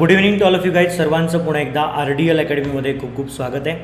Good evening to all of you guys सर्वांचं पुन्हा एकदा आर डी एल अकॅडमीमध्ये खूप खूप स्वागत आहे.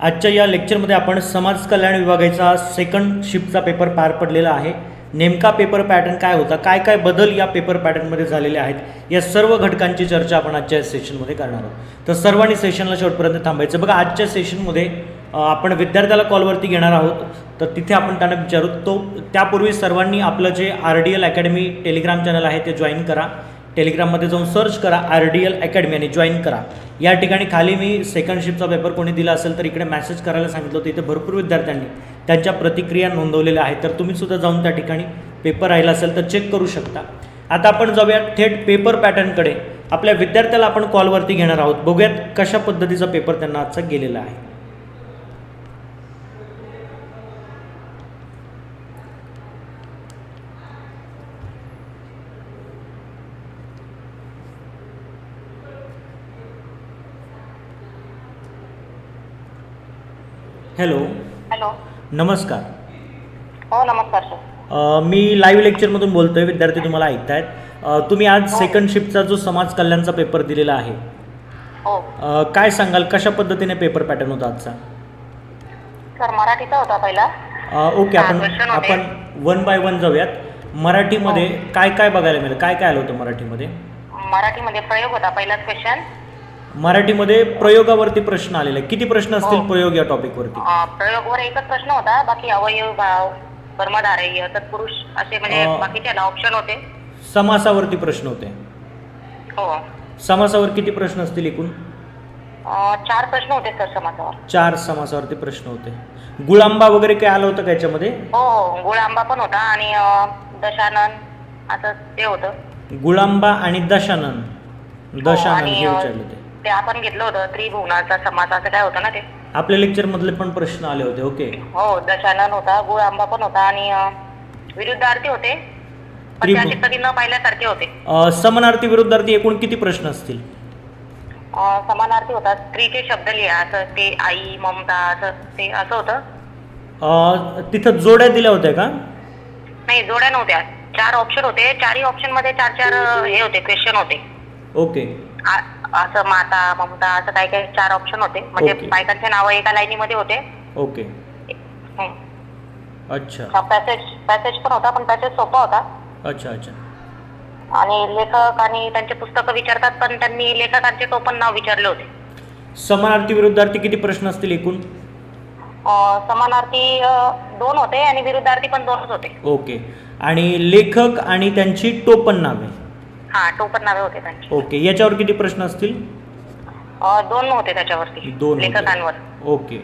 आजच्या या लेक्चरमध्ये आपण समाज कल्याण विभागाचा सेकंड शिफ्टचा पेपर पार पडलेला आहे. नेमका पेपर पॅटर्न काय होता? काय काय बदल या पेपर पॅटर्नमध्ये झालेले आहेत? या सर्व घटकांची चर्चा आपण आजच्या सेशनमध्ये करणार आहोत. तर सर्वांनी सेशनला शेवटपर्यंत थांबायचं. बघा आजच्या सेशनमध्ये आपण विद्यार्थ्याला कॉलवरती घेणार आहोत. तर तिथे आपण त्यांना विचारू. तो त्यापूर्वी सर्वांनी आपलं जे R D L academy Telegram channel आहे ते जॉईन करा. टेलिग्राममध्ये जाऊन सर्च करा आर डी एल अकॅडमी आणि जॉईन करा. या ठिकाणी खाली मी सेकंड शिफ्टचा पेपर कोणी दिला असेल तर इकडे मेसेज करायला सांगितलं होतं. इथे भरपूर विद्यार्थ्यांनी त्यांच्या प्रतिक्रिया नोंदवलेल्या आहेत. तर तुम्ही सुद्धा जाऊन त्या ठिकाणी पेपर राहिला असेल तर चेक करू शकता. आता आपण जाऊया थेट पेपर पॅटर्नकडे आपल्या विद्यार्थ्याला आपण कॉलवरती घेणार आहोत. बघूयात कशा पद्धतीचा पेपर त्यांना आजचा गेलेला आहे. हॅलो हॅलो नमस्कार. हो नमस्कार सर अ, मी लाईव्ह लेक्चरमधून बोलतोय विद्यार्थी तुम्हाला ऐकतायत. अ, तुम्ही आज सेकंड शिफ्टचा जो समाज कल्याणचा पेपर दिलेला आहे हो. अ, काय सांगाल कशा पद्धतीने पेपर पॅटर्न होता आजचा? सर मराठीचा होता पहिला. अ, ओके हा, आपण question होते. आपण वन बाय वन जाऊयात. मराठीमध्ये काय काय बघायला मिळेल? काय काय आलं होतं मराठीमध्ये? मराठीमध्ये प्रयोग होता पहिलाच क्वेश्चन मराठीमध्ये प्रयोगावरती प्रश्न आलेले. किती प्रश्न असतील हो. प्रयोग या टॉपिकवरती प्रयोगवर एकच प्रश्न होता बाकी अवयव भाव कर्मधारय तत्पुरुष असे म्हणजे अं. बाकीचे ऑप्शन होते. समासावरती प्रश्न होते. हो. समासावर किती प्रश्न असतील एकूण? अं, चार प्रश्न होते सर समाजावर चार समासावरती प्रश्न होते. गुळांबा वगैरे काय आलं होतं का याच्यामध्ये? हो हो. गुळ आंबा पण होता आणि अं, दशानन असं ते होतं. गुळांबा आणि दशानन. दशानन आणि, हे अ, विचारले होते ते आपण घेतलं होतं त्रिभुवनाचा समास असं काय होतं ना ते? आपल्या लेक्चर मधले पण प्रश्न आले होते ओके हो दशानन होता गुळ आंबा पण होता आणि अं, विरुद्धार्थी होते. पण ते त्रिभु- असे कधी न पाहिल्यासारखे होते. अ, समानार्थी विरुद्धार्थी एकूण किती प्रश्न असतील? अं, समानार्थी होता. स्त्रीचे शब्द लिहा असं ते आई ममता असं ते असं होतं. अ, तिथं जोड्या दिल्या होत्या का? नाही जोड्या नव्हत्या. चार ऑप्शन होते. चारही ऑप्शनमध्ये चार चार अं, हे होते क्वेश्चन होते. ओके आ- असं माता ममता असं काही काही चार ऑप्शन होते. म्हणजे ओके. बायकांचे नाव एका लाईनीमध्ये होते. ओके अच्छा. पॅसेज पॅसेज पण होता पण पॅसेज सोपा होता. अच्छा अच्छा. आणि लेखक आणि त्यांचे पुस्तकं विचारतात पण त्यांनी लेखकांचे तो पण नाव विचारले होते. समानार्थी विरुद्धार्थी किती प्रश्न असतील एकूण? अं, समानार्थी अं, दोन होते आणि विरुद्धार्थी पण दोनच होते. ओके आणि लेखक आणि त्यांची टोपण नावे. हा टोपण नावे होते त्यांची. ओके याच्यावर किती प्रश्न असतील? अं, दोन होते त्याच्यावरती दोन होते. लेखकांवर. ओके.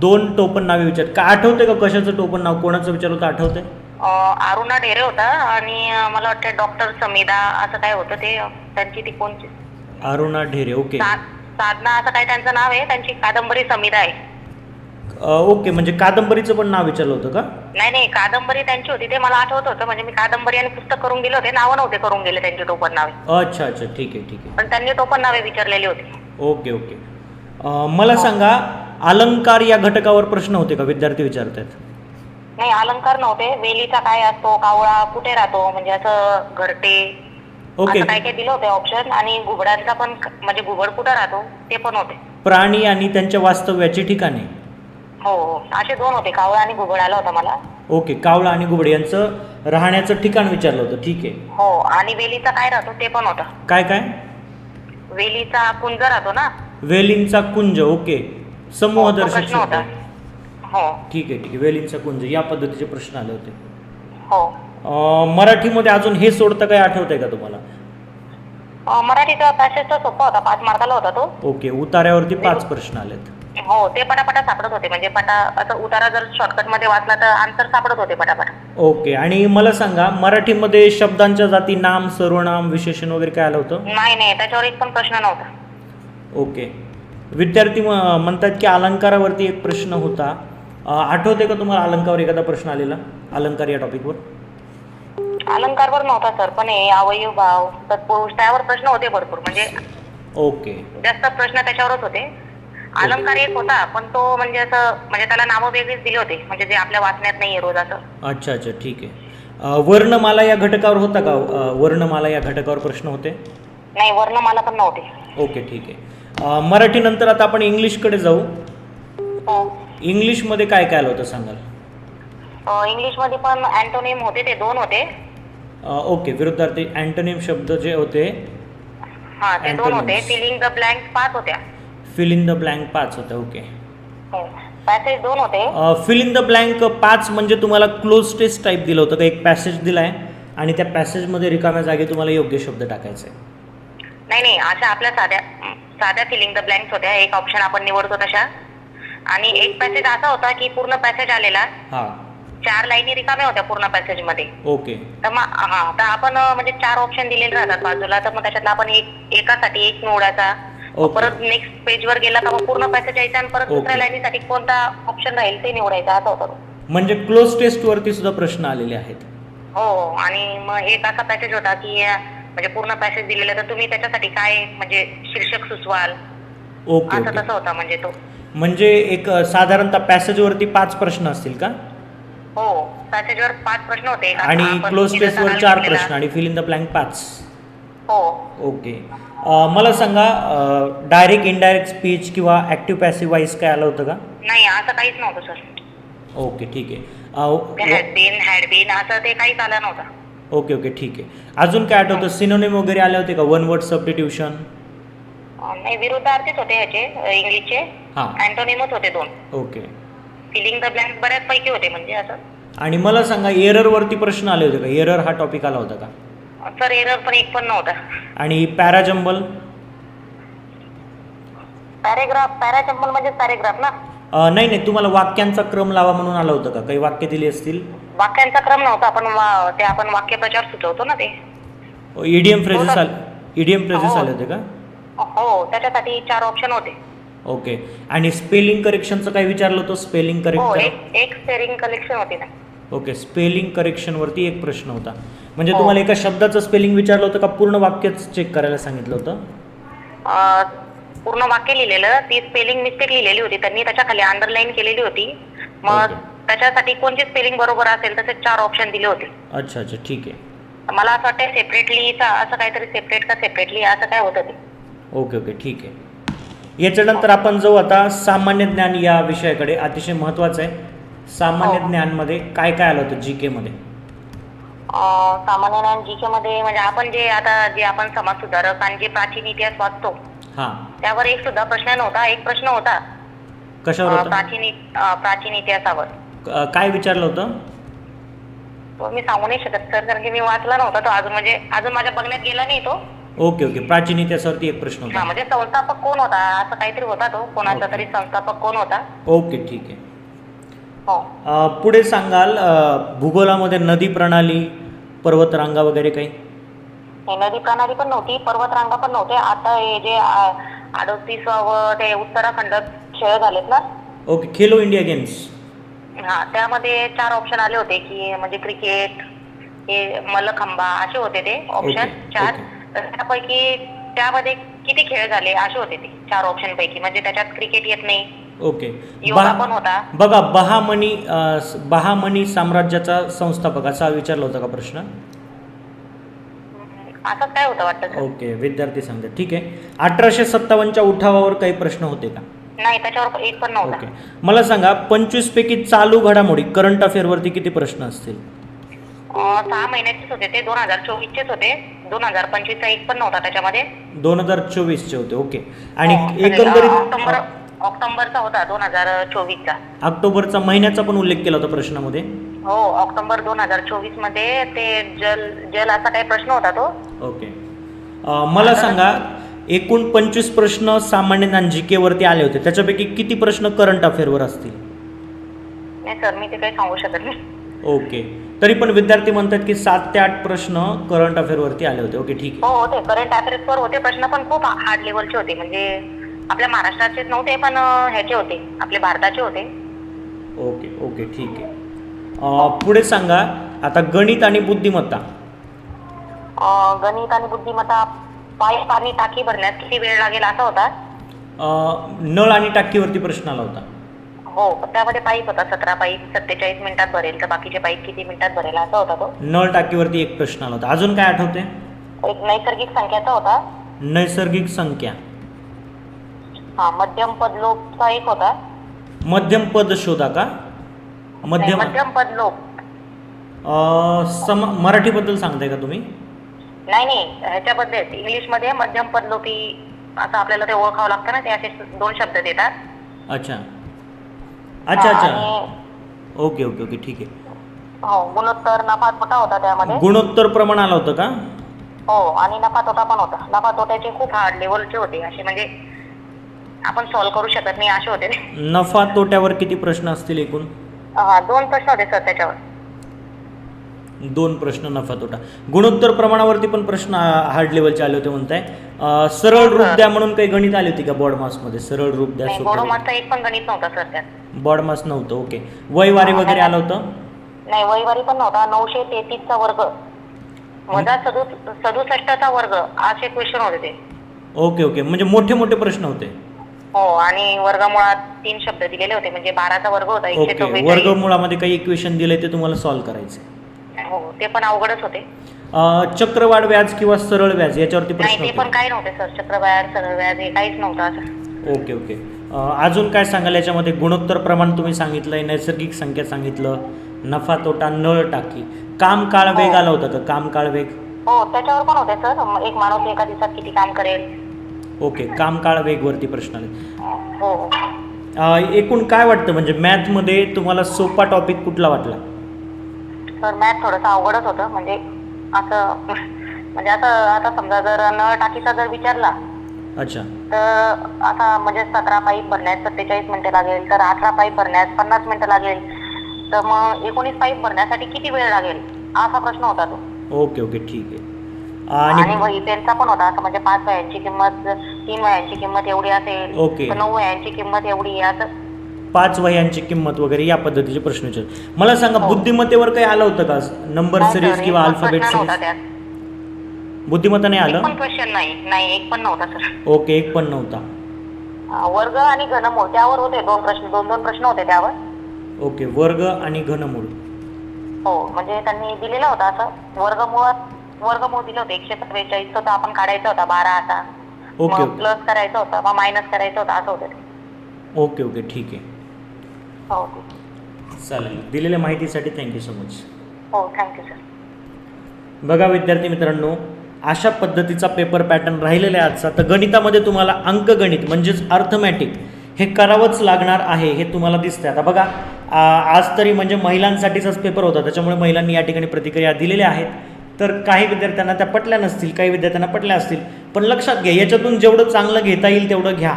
दोन टोपण नावे विचार. का आठवते का कशाचं टोपण नाव? कोणाचं विचार होतं? आठवते? अं, अरुणा ढेरे होता आणि अं, मला वाटतं डॉक्टर समिदा असं काय होतं ते अं, त्यांची ती कोणची अरुणा ढेरे ओके. सा- साधना असं काय त्यांचं नाव आहे? त्यांची कादंबरी समिदा आहे. ओके म्हणजे कादंबरीचं पण नाव विचारलं होतं का? नाही नाही कादंबरी त्यांची होती. ते मला आठवत होतं. म्हणजे मी कादंबरी आणि पुस्तक करून गेले होते. नावं नव्हते करून गेले त्यांची टोपण नावे अच्छा अच्छा. ठीक आहे ठीक आहे. पण त्यांनी टोपण नावे विचारलेली होती. Okay okay. अ, मला सांगा अलंकार या घटकावर प्रश्न होते का? विद्यार्थी विचारत आहेत नाही अलंकार नव्हते. वेलीचा काय असतो? कावळा कुठे राहतो? म्हणजे असं घरटे ओके असं काय काय दिलं होते ऑप्शन आणि घुबडांचा पण क- म्हणजे घुबड कुठं राहतो? ते पण होते. प्राणी आणि त्यांच्या वास्तव्याची ठिकाणे. हो असे दोन होते कावळा आणि घुबड आला होता मला. ओके कावळा आणि गुबड यांचं राहण्याचं ठिकाण विचारलं होतं ठीक आहे. हो आणि वेलीचा काय राहतो ते पण होतं. काय काय? वेलीचा कुंज राहतो ना? वेलींचा कुंज ओके. समूह हो, तो दर्शक प्रश्न होता. शब्द. हो. ठीक आहे ठीक आहे. वेलींचा कुंज या पद्धतीचे प्रश्न आले होते. हो. अ, मराठीमध्ये अजून हे सोडतं काय आठवतंय का तुम्हाला? अं, मराठीचा सोपा होता पाच मार्काला होता तो. ओके उतार्यावरती पाच प्रश्न आलेत. हो ते पटापटा सापडत होते. म्हणजे पटा असं उतारा जर शॉर्टकटमध्ये वाचला तर आन्सर सापडत होते पटापट. ओके आणि मला सांगा मराठीमध्ये शब्दांच्या जाती नाम सर्वनाम विशेषण वगैरे काय आलं होतं? नाही नाही त्याच्यावर एक पण प्रश्न नव्हता. ओके. विद्यार्थी म- म्हणतात की अलंकारावरती एक प्रश्न होता. अ, आठवते का तुम्हाला अलंकावर एखादा प्रश्न आलेला? अलंकार या टॉपिकवर? अलंकारवर नव्हता सर पण हे अवयव भाव तत्पुरुष त्यावर प्रश्न होते भरपूर. म्हणजे ओके. जास्त प्रश्न त्याच्यावरच होते. अलंकार एक होता पण तो म्हणजे असं म्हणजे त्याला नावं वेगळीच दिली होती म्हणजे जे आपल्या वाचण्यात नाहीये रोज असं. अच्छा अच्छा ठीक आहे. वर्णमाला या घटकावर होता का? वर्णमाला या घटकावर प्रश्न होते? नाही वर्णमाला पण नव्हते. ओके ठीक आहे. अ, मराठीनंतर आता आपण इंग्लिशकडे जाऊ. हो. इंग्लिशमध्ये काय काय आलं होतं सांगाल? इंग्लिशमध्ये पण अँटोनिम होते ते दोन होते. ओके विरुद्धार्थी अँटोनिम शब्द जे होते हा ते दोन होते. फिलिंग द ब्लँक पाच होत्या. फिल इन द ब्लँक पाच होत्या ओके पॅसेज दोन होते. फिल इन द ब्लँक पाच म्हणजे तुम्हाला क्लोज टेस्ट टाईप दिलं होतं का एक पॅसेज दिला आहे आणि त्या पॅसेजमध्ये रिकाम्या जागी तुम्हाला योग्य शब्द टाकायचे नाही नाही अशा आपल्या साध्या साध्या फिलिंग द ब्लँक्स होत्या. एक ऑप्शन आपण निवडतो तशा. आणि एक पॅसेज असा होता की पूर्ण पॅसेज आलेला. हां. चार लाईनी रिकाम्या होत्या पूर्ण पॅसेजमध्ये. ओके तर मग हा तर आपण म्हणजे चार ऑप्शन दिलेले राहतात बाजूला. तर मग त्याच्यातला आपण एक एकासाठी एक निवडायचा परत नेक्स्ट पेज वर गेला का मग पूर्ण पॅसेज यायचा आणि परत. दुसऱ्या लाईनीसाठी कोणता ऑप्शन राहील ते निवडायचा असं होतं. म्हणजे क्लोज टेस्टवरती सुद्धा प्रश्न आलेले आहेत. हो आणि मग एक असा पॅसेज होता की अं, म्हणजे पूर्ण पॅसेज दिलेला तर तुम्ही त्याच्यासाठी काय म्हणजे शीर्षक सुचवाल? ओके असं ओके तसं होता म्हणजे तो. म्हणजे एक अ, साधारणतः पॅसेजवरती पाच प्रश्न असतील का? हो पॅसेजवर पाच प्रश्न होते. एक आणि आपण क्लोज तिथं टेस्टवर सराव चार. प्रश्न आणि फिल इन द ब्लँक पाच. हो. ओके. मला सांगा डायरेक्ट इनडायरेक्ट स्पीच किंवा ॲक्टिव्ह पॅसिव्ह वाईस काय आलं होतं का? नाही असं काहीच नव्हतं सर ओके ठीक आहे. अ, व- हॅड बीन हॅड बीन असं ते काहीच आलं नव्हतं. ओके ओके ठीक आहे. अजून काय आठवतं? सिनोनिम वगैरे आले होते का? वन वर्ड सबस्टिट्यूशन नाही विरुद्धार्थीच होते ह्याचे इंग्लिशचे. हां. अँटोनिमच होते दोन. ओके. फिलिंग द ब्लँक बऱ्याचपैकी होते म्हणजे असं. आणि मला सांगा एररवरती प्रश्न आले होते का? एरर हा टॉपिक आला होता का? सर एरर पण एक पण नव्हता. आणि पॅराजंबल? पॅरेग्राफ पॅराचंपल म्हणजे पॅरेग्राफ ना? अ, नाही नाही तुम्हाला वाक्यांचा क्रम लावा म्हणून आलं होतं का? काही वाक्य दिली असतील? वाक्यांचा क्रम नव्हता आपण वा- ते आपण वाक्यप्रचार सुचवतो ना ते. ईडीएम फ्रेजेस हो ना. आले ईडीएम फ्रेजेस हो. आले होते का? हो त्याच्यासाठी चार ऑप्शन होते. ओके आणि स्पेलिंग करेक्शनचं काय विचारलं होतं? स्पेलिंग हो करेक्ट एक एक स्पेलिंग कलेक्शन होती ना. ओके स्पेलिंग करेक्शनवरती एक प्रश्न होता. म्हणजे हो. तुम्हाला एका शब्दाचं स्पेलिंग विचारलं होतं का? पूर्ण वाक्यच चेक करायला सांगितलं होतं? अं, पूर्ण वाक्य लिहिलेलं ती स्पेलिंग मिस्टेक लिहिलेली होती. त्यांनी त्याच्याखाली अंडरलाईन केलेली होती. मग. त्याच्यासाठी कोणची स्पेलिंग बरोबर असेल तसे चार ऑप्शन दिले होते. अच्छा अच्छा ठीक आहे. मला असं वाटतं सेपरेटली असं काहीतरी सेपरेट का सेपरेटली असं काय होतं ते. ओके ओके ठीक आहे. याच्यानंतर आपण जाऊ आता सामान्य ज्ञान या विषयाकडे. अतिशय महत्त्वाचं आहे. सामान्य हो. ज्ञानमध्ये काय काय आलं होतं जी केमध्ये अं, सामान्य ज्ञान जीके मध्ये म्हणजे आपण जे आता जे आपण समाज सुधारक आणि जे प्राचीन इतिहास वाचतो हां. त्यावर एक सुद्धा प्रश्न नव्हता एक प्रश्न होता. कशावर अं, होतं? प्राचीन इ- अं, प्राचीन इतिहासावर. क- काय विचारलं होतं? तो मी सांगू नाही शकत सर कारण की मी वाचला नव्हता तो अजून म्हणजे अजून माझ्या बघण्यात गेला नाही तो. Okay okay. प्राचीन इतिहासावरती एक प्रश्न हा होता म्हणजे संस्थापक कोण होता? असं काहीतरी होता तो कोणाचा. तरी संस्थापक कोण होता? ओके ठीक आहे. पुढे सांगाल भूगोलामध्ये नदी प्रणाली पर्वतरांगा वगैरे काही? हे नदी प्रणाली पण नव्हती पर्वतरांगा पण नव्हते. आता हे जे अडोतीसावं ते उत्तराखंड खेळ झालेत ना? Okay Khelo India games. हा त्यामध्ये चार ऑप्शन आले होते की म्हणजे क्रिकेट हे मल्लखंबा असे होते ते ऑप्शन चार. त्यापैकी त्यामध्ये किती खेळ झाले असे होते ते चार ऑप्शन पैकी. म्हणजे त्याच्यात क्रिकेट येत नाही. ओके. योगा पण होता. बघा अ, स- बहामनी साम्राज्याचा संस्थापक असा विचारला होता का प्रश्न? असंच काय होतं वाटतं? सर ओके विद्यार्थी सांगतात ठीक आहे. अठराशे सत्तावन्नच्या उठावावर काही प्रश्न होते का? नाही त्याच्यावर एक पण नव्हता. ओके. मला सांगा पंचवीस पैकी चालू घडामोडी करंट अफेअरवरती किती प्रश्न असतील? अं, सहा महिन्याचेच होते ते दोन हजार चोवीसचेच होते. दोन हजार पंचवीसचा एक पण नव्हता त्याच्यामध्ये. दोन हजार चोवीसचे होते. ओके. आणि हो, एकंदरीत ऑक्टोबर ऑक्टोबरचा होता दोन हजार चोवीसचा. ऑक्टोबरचा महिन्याचा पण उल्लेख केला होता प्रश्नामध्ये? हो ऑक्टोबर दोन हजार चोवीसमध्ये ते जल जल असा काही प्रश्न होता तो. ओके. अ, मला सांगा एकूण पंचवीस प्रश्न सामान्य ज्ञान जी केवरती आले होते. त्याच्यापैकी किती प्रश्न करंट अफेअरवर असतील? नाही सर मी ते काही सांगू शकत नाही. ओके. तरी पण विद्यार्थी म्हणतात की सात ते आठ प्रश्न करंट अफेअरवरती आले होते. ओके ठीक हो होते. करंट अफेअर्सवर होते प्रश्न पण खूप हार्ड लेवलचे होते. म्हणजे आपल्या महाराष्ट्राचेच नव्हते पण ह्याचे होते. आपले भारताचे होते. ओके ओके ठीक आहे. पुढे सांगा आता गणित आणि बुद्धिमत्ता. गणित आणि बुद्धिमत्ता पाईप आणि टाकी भरण्यात किती वेळ लागेल असा होता? नळ आणि टाकीवरती प्रश्न आला होता. हो त्यामध्ये पाईप होता सतरा पाईप सत्तेचाळीस मिनिटात भरेल तर बाकीचे पाईप किती मिनिटात भरेल असा होता तो. नळ टाकीवरती एक प्रश्न आला होता. अजून काय आठवते एक नैसर्गिक संख्याचा होता. नैसर्गिक संख्या. हा मध्यम पदलोपचा एक होता. मध्यम पद शोधा का? मध्यम मध्यम पदलोप अं, सम मराठीबद्दल सांगताय का तुम्ही? नाही नाही ह्याच्याबद्दल इंग्लिशमध्ये मध्यम पदलोपी असं आपल्याला ते ओळखावं लागतं ना ते असे दोन शब्द देतात. अच्छा. अच्छा अच्छा. आणि ओके ओके ओके ठीक आहे. हो गुणोत्तर नफा तोटा होता त्यामध्ये. गुणोत्तर प्रमाण आलं होतं का? हो आणि नफा तोटा पण होता. नफा तोट्याचे खूप हार्ड लेवलचे होते असे म्हणजे आपण सॉल्व्ह करू शकत नाही असे होते. नफा तोट्यावर किती प्रश्न असतील एकूण? हा दोन प्रश्न होते सर त्याच्यावर. दोन प्रश्न नफा तोटा. गुणोत्तर प्रमाणावरती पण प्रश्न हार्ड लेवलचे आले होते म्हणताय. अं, सरळ रूप द्या म्हणून काही गणित आली होती का बॉड मासमध्ये सरळ रूप द्या नाही सोपं गोडोमासचा एक पण गणित नव्हता सर त्यात. बॉड मास नव्हतं ओके वयवारी वगैरे आलं होतं? नाही वैवारी पण नव्हता नऊशे तेहतीसचा वर्ग. वजा सदु सदुसष्टचा वर्ग असे क्वेश्चन होते ते. ओके ओके म्हणजे मोठे मोठे प्रश्न होते. हो आणि वर्गमुळात तीन शब्द दिलेले होते म्हणजे बाराचा वर्ग होता एकशे ओके चव्वेचाळीस वर्गमुळामध्ये काही इक्वेशन दिले ते तुम्हाला सॉल्व्ह करायचे. हो ते पण अवघडच होते. अं, चक्रवाढ व्याज किंवा सरळ व्याज याच्यावरती नाही प्रश्न ते पण होते काही नव्हते सर. चक्रव्याज सरळ व्याज हे काहीच नव्हतं असं. Okay okay. अं, अजून काय सांगाल याच्यामध्ये? गुणोत्तर प्रमाण तुम्ही सांगितलंय नैसर्गिक संख्या सांगितलं नफा तोटा नळ टाकी. काम काळ वेग हो. आला होता का? काम काळ वेग? हो त्याच्यावर पण होते सर. एक माणूस एका दिवसात किती काम करेल? ओके काम काळ वेगवरती प्रश्न आले. हो. एकूण काय वाटतं? म्हणजे मॅथमध्ये तुम्हाला सोपा टॉपिक कुठला वाटला? सर मॅथ थोडंसं अवघडच होतं. म्हणजे असं म्हणजे आता आता समजा जर नळ टाकीचा जर विचारला अच्छा. तर आता म्हणजे सतरा पाईप भरण्यास सत्तेचाळीस मिनिटं लागेल तर अठरा पाईप भरण्यास पन्नास मिनिटं लागेल. तर मग एकोणीस पाईप भरण्यासाठी किती वेळ लागेल? असा प्रश्न होता तो. ओके ओके ठीक आहे. आणि पेनचा पण होता असं म्हणजे पाच वह्यांची किंमत तीन वह्यांची किंमत एवढी असेल ओके. तर नऊ वह्यांची किंमत एवढी असं. पाच वह्यांची किंमत वगैरे या पद्धतीचे प्रश्न विचार. मला सांगा हो. बुद्धिमत्तेवर काही आलं होतं का? नंबर सिरीज किंवा अल्फाबेट सिरीज बुद्धिमत्ता नाही आलं? पण क्वेश्चन नाही. नाही एक पण नव्हता सर ओके एक पण नव्हता. वर्ग आणि घनमूळ त्यावर होते दोन प्रश्न दोन दोन प्रश्न होते त्यावर. ओके वर्ग आणि घनमूळ. हो म्हणजे त्यांनी दिलेलं होतं असं. वर्गमुळात वर्गमूळ दिलं होतं एकशे सत्तेचाळीस होता आपण काढायचा होता बारा आता. ओके मग ओके. प्लस करायचं होतं मग मायनस करायचं होतं असं होतं ते. ओके ओके ठीक आहे. हो चालेल. दिलेल्या माहितीसाठी थँक्यू सो मच हो थँक्यू सर बघा विद्यार्थी मित्रांनो अशा पद्धतीचा पेपर पॅटर्न राहिलेला आहे आजचा तर गणितामध्ये तुम्हाला अंकगणित म्हणजेच अर्थमॅटिक हे करावंच लागणार आहे हे तुम्हाला दिसतंय. आता बघा आ, आज तरी म्हणजे महिलांसाठीचाच पेपर होता त्याच्यामुळे महिलांनी या ठिकाणी प्रतिक्रिया दिलेल्या आहेत. तर काही विद्यार्थ्यांना त्या पटल्या नसतील काही विद्यार्थ्यांना पटल्या असतील. पण लक्षात घ्या याच्यातून जेवढं चांगलं घेता येईल तेवढं घ्या.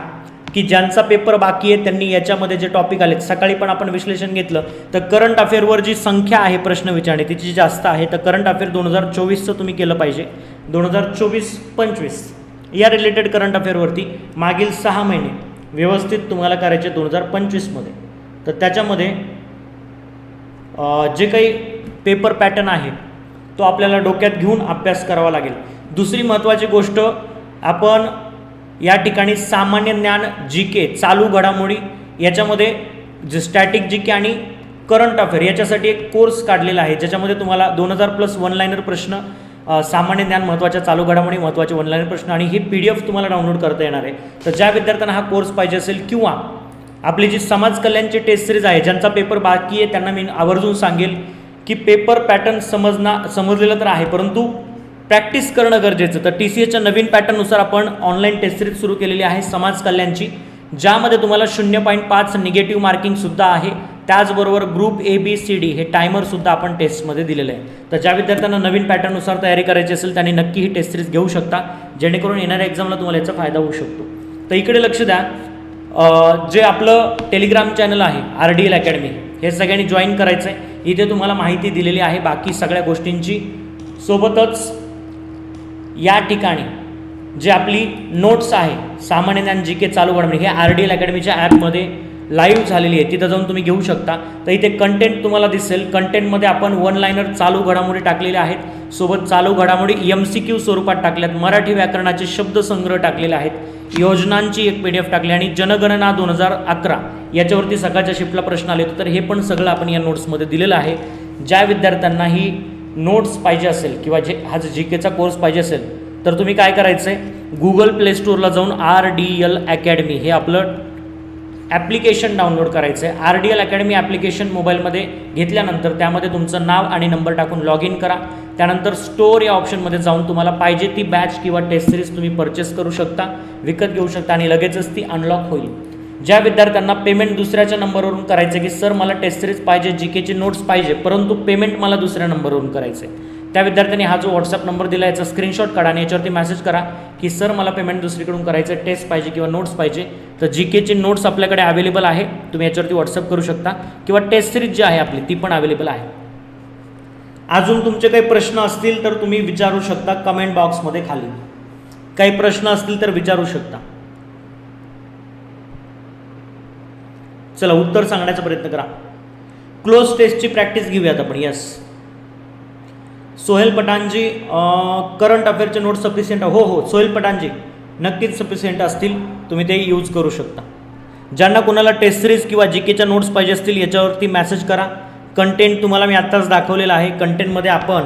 की ज्यांचा पेपर बाकी आहे त्यांनी याच्यामध्ये जे टॉपिक आलेत सकाळी पण आपण विश्लेषण घेतलं तर करंट अफेअरवर जी संख्या आहे प्रश्न विचारणे तिची जास्त आहे तर करंट अफेअर दोन हजार चोवीसचं तुम्ही केलं पाहिजे. दोन हजार चोवीस पंचवीस. या रिलेटेड करंट अफेअरवरती मागील सहा महिने व्यवस्थित तुम्हाला करायचे दोन हजार पंचवीसमध्ये. तर त्याच्यामध्ये जे काही पेपर पॅटर्न आहे तो आपल्याला डोक्यात घेऊन अभ्यास करावा लागेल. दुसरी महत्त्वाची गोष्ट आपण या ठिकाणी सामान्य ज्ञान जी के चालू घडामोडी याच्यामध्ये जे स्टॅटिक जी के आणि करंट अफेअर याच्यासाठी एक कोर्स काढलेला आहे. ज्याच्यामध्ये तुम्हाला दोन हजार प्लस वन लाईनर प्रश्न सामान्य ज्ञान महत्त्वाच्या चालू घडामोडी महत्त्वाचे वन लाईनर प्रश्न आणि ही पी डी एफ तुम्हाला डाउनलोड करता येणार आहे. तर ज्या विद्यार्थ्यांना हा कोर्स पाहिजे असेल किंवा आपली जी समाज कल्याणची टेस्ट सिरीज आहे ज्यांचा पेपर बाकी आहे त्यांना मी आवर्जून सांगेल. की पेपर पॅटर्न समजना समजलेलं तर आहे परंतु प्रॅक्टिस करणं गरजेचं. तर टी सी एच्या नवीन पॅटर्ननुसार आपण ऑनलाईन टेस्ट सिरीज सुरू केलेली आहे समाज कल्याणची ज्यामध्ये तुम्हाला शून्य पॉईंट पाच निगेटिव्ह मार्किंगसुद्धा आहे. त्याचबरोबर group A B C D हे टायमरसुद्धा आपण टेस्टमध्ये दिलेलं आहे. तर ज्या विद्यार्थ्यांना नवीन पॅटर्ननुसार तयारी करायची असेल त्यांनी नक्की ही टेस्ट सिरीज घेऊ शकता. जेणेकरून येणाऱ्या एक्झामला तुम्हाला याचा फायदा होऊ शकतो. तर इकडे लक्ष द्या. जे आपलं टेलिग्राम चॅनल आहे आर डी एल अकॅडमी हे सगळ्यांनी जॉईन करायचं आहे इथे तुम्हाला माहिती दिलेली आहे बाकी सगळ्या गोष्टींची. सोबतच या ठिकाणी जे आपली नोट्स आहे सामान्य ज्ञान जी के चालू घडामोडी हे आर डी एल अकॅडमीच्या ॲपमध्ये लाईव्ह झालेली आहे. तिथं जाऊन तुम्ही घेऊ शकता. तर इथे कंटेंट तुम्हाला दिसेल. कंटेंटमध्ये आपण वन लाईनर चालू घडामोडी टाकलेल्या आहेत. सोबत चालू घडामोडी एम सी क्यू स्वरूपात टाकल्यात. मराठी व्याकरणाचे शब्दसंग्रह टाकलेले आहेत. योजनांची एक पी डी एफ टाकली आणि जनगणना दोन हजार अकरा याच्यावरती सकाळच्या शिफ्टला प्रश्न आले होते. तर हे पण सगळं आपण या नोट्समध्ये दिलेलं आहे. ज्या विद्यार्थ्यांना ही नोट्स पाहिजे असेल किंवा जे हा जी केचा कोर्स पाहिजे असेल तर तुम्ही काय करायचं आहे गुगल प्ले स्टोअरला जाऊन आर डी एल अकॅडमी हे आपलं ॲप्लिकेशन डाउनलोड करायचं आहे R D L academy application मोबाईलमध्ये घेतल्यानंतर त्यामध्ये तुमचं नाव आणि नंबर टाकून लॉग इन करा. त्यानंतर स्टोअर या ऑप्शनमध्ये जाऊन तुम्हाला पाहिजे ती बॅच किंवा टेस्ट सिरीज तुम्ही परचेस करू शकता विकत घेऊ शकता आणि लगेचच ती अनलॉक होईल. ज्या विद्यार्थ्यांना पेमेंट दुसऱ्याच्या नंबरवरून करायचं की सर मला टेस्ट सिरीज पाहिजे जी केचे नोट्स पाहिजे परंतु पेमेंट मला दुसऱ्या नंबरवरून करायचं आहे त्या विद्यार्थ्यांनी हा जो व्हॉट्सअप नंबर दिला याचा स्क्रीनशॉट काढा आणि याच्यावरती मेसेज करा की सर मला पेमेंट दुसरीकडून करायचं आहे टेस्ट पाहिजे किंवा नोट्स पाहिजे. तर जी केचे नोट्स आपल्याकडे अवेलेबल आहे तुम्ही याच्यावरती व्हॉट्सअप करू शकता. किंवा टेस्ट सिरीज जी आहे आपली ती पण अवेलेबल आहे. अजून तुमचे काही प्रश्न असतील तर तुम्ही विचारू शकता कमेंट बॉक्समध्ये खाली. काही प्रश्न असतील तर विचारू शकता. चला उत्तर सांगण्याचा प्रयत्न करा. क्लोज टेस्टची प्रॅक्टिस घेऊयात आपण यस सोहेल पठाणजी करंट अफेअरचे नोट्स सफिशियंट हो हो सोहेल पठाणजी नक्कीच सफिशियंट असतील. तुम्ही ते यूज करू शकता. ज्यांना कोणाला टेस्ट सिरीज किंवा जी केच्या नोट्स पाहिजे असतील याच्यावरती मॅसेज करा. कंटेंट तुम्हाला मी आत्ताच दाखवलेलं आहे. कंटेंटमध्ये आपण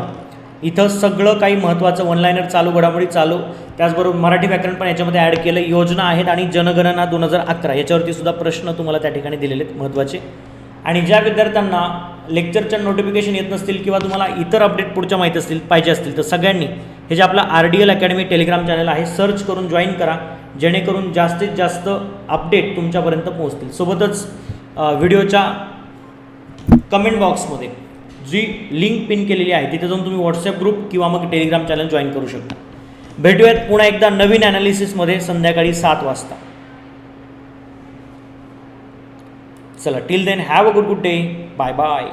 इथं सगळं काही महत्त्वाचं वनलाईनर चालू घडामोडी चालू. त्याचबरोबर मराठी व्याकरण पण याच्यामध्ये ॲड केलं. योजना आहेत आणि जनगणना दोन हजार अकरा. याच्यावरती सुद्धा प्रश्न तुम्हाला त्या ठिकाणी दिलेले आहेत महत्त्वाचे. आणि ज्या विद्यार्थ्यांना लेक्चरच्या नोटिफिकेशन येत नसतील किंवा तुम्हाला इतर अपडेट पुढच्या माहीत असतील पाहिजे असतील तर सगळ्यांनी हे जे आपलं R D L academy Telegram channel आहे सर्च करून जॉईन करा. जेणेकरून जास्तीत जास्त अपडेट तुमच्यापर्यंत पोहोचतील. सोबतच व्हिडिओच्या कमेंट बॉक्समध्ये जी लिंक पिन केलेली आहे तिथे जाऊन तुम्ही व्हॉट्सअप ग्रुप किंवा मग टेलिग्राम चॅनल जॉईन करू शकता. भेटूयात पुन्हा एकदा नवीन ॲनालिसिसमध्ये संध्याकाळी सात वाजता. चला till then have a good good day bye bye